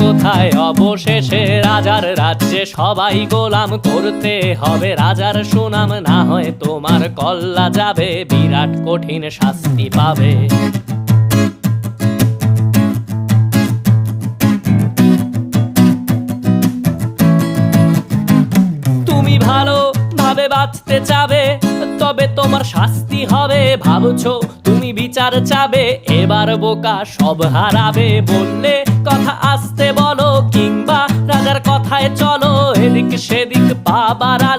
কোথায়? অবশেষে রাজার রাজ্যে সবাই গোলাম করতে হবে। রাজার সুনাম না হয় তোমার, কল্লা যাবে, বিরাট কঠিন শাস্তি পাবে। তুমি ভালো ভাবে বাঁচতে চাবে, তবে তোমার শাস্তি হবে। ভাবছ তুমি বিচার চাবে, এবার বোকা সব হারাবে। বললে কথা আসতে বলো, কিংবা রাজার কথায় চলো, এদিক সেদিক পা বাড়ালে।